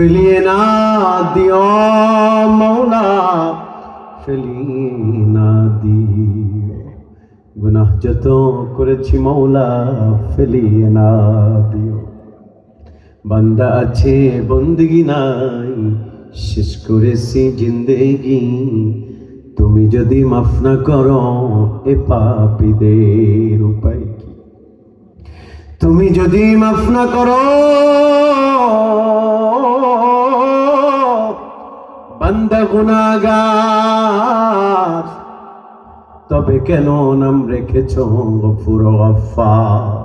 ফেলিয়ে না দিও মৌলা ফেলিয়ে না দিও। গুনাহ যত করেছি মৌলা ফেলিয়ে না দিও। বান্দা আছে, বন্দিগি নাই, শেষ করেছি জিন্দেগি। তুমি যদি মাফ না করো, এ পাপীদের উপায় কি? তুমি যদি মাফ না করো বান্দা গুনাগার তবে কেন নাম রেখেছ গফুর গফফার?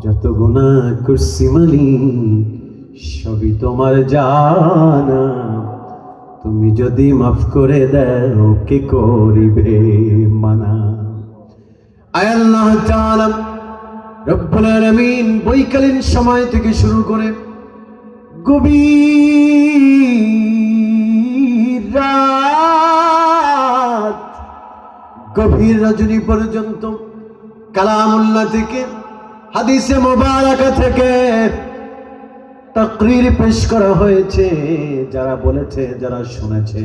যত গুণা করছি মালি সবই তোমার জানা। তুমি যদি মাফ করে দাও, কে করিবে মানা? আয় আল্লাহ তাআলা, রব্বুল আলামিন বৈকালীন সময় থেকে শুরু করে গভীর গভীর রজনী পর্যন্ত কালামুল্লাহ থেকে, হাদিসে মোবারকা থেকে তাকরির পেশ করা হয়েছে। যারা বলেছে, যারা শুনেছে,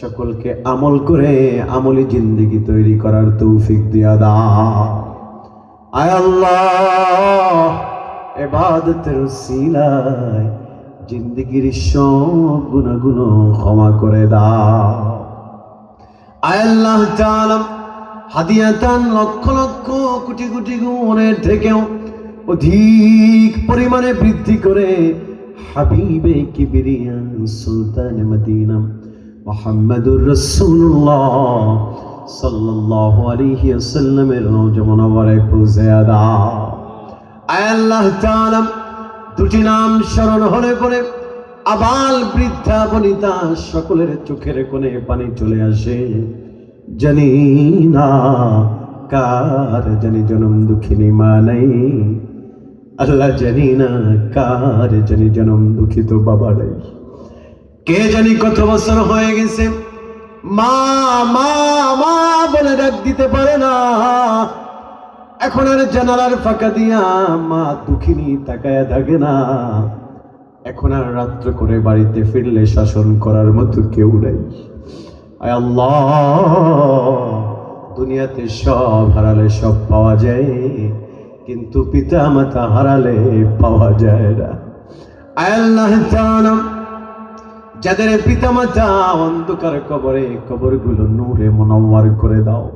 সকলকে আমল করে আমলি জিন্দিগি তৈরি করার তৌফিক দিয়া দাও। আয় আল্লাহ, এবাদতের সিলায় জিন্দিগির সব গুণাগুলো ক্ষমা করে দাও। আয় আল্লাহ তাআলা হাদিয়াতান লক্ষ লক্ষ কোটি কোটি গুণের থেকেও অধিক পরিমাণে বৃদ্ধি করে হাবিবে কিবরিয়ান সুলতান মদিনা মোহাম্মদুর রসুল্লাহ সাল্লাল্লাহু আলাইহি ওয়াসাল্লামের নজমনবরে পৌঁছে দাও আয় আল্লাহ তাআলা, দুটি নাম স্মরণ হলে পরে আবাল বৃদ্ধা বনিতা সকলের চোখের কোণে পানি চলে আসে। জানি কার জানি জনম দুঃখিনী মা নাই আল্লাহ জানি না কার জানি জনম দুঃখিত বাবা নাই। কে জানি কত বছর হয়ে গেছে। মা মা মা বলে ডাক দিতে পারে না। এখন আর জানালার ফাঁকা দিয়া মা দুঃখিনী তাকায়া থাকে না। এখন আর রাত্র করে বাড়িতে ফিরলে শাসন করার মতো কেউ নাই। আল্লাহ, দুনিয়াতে সব হারালে সব পাওয়া যায়, কিন্তু পিতা মাতা হারালে পাওয়া যায় না। আল্লাহ যাদের পিতা মাতা অন্ধকার কবরে কবরগুলো নূরে মনোয়ার করে দাও।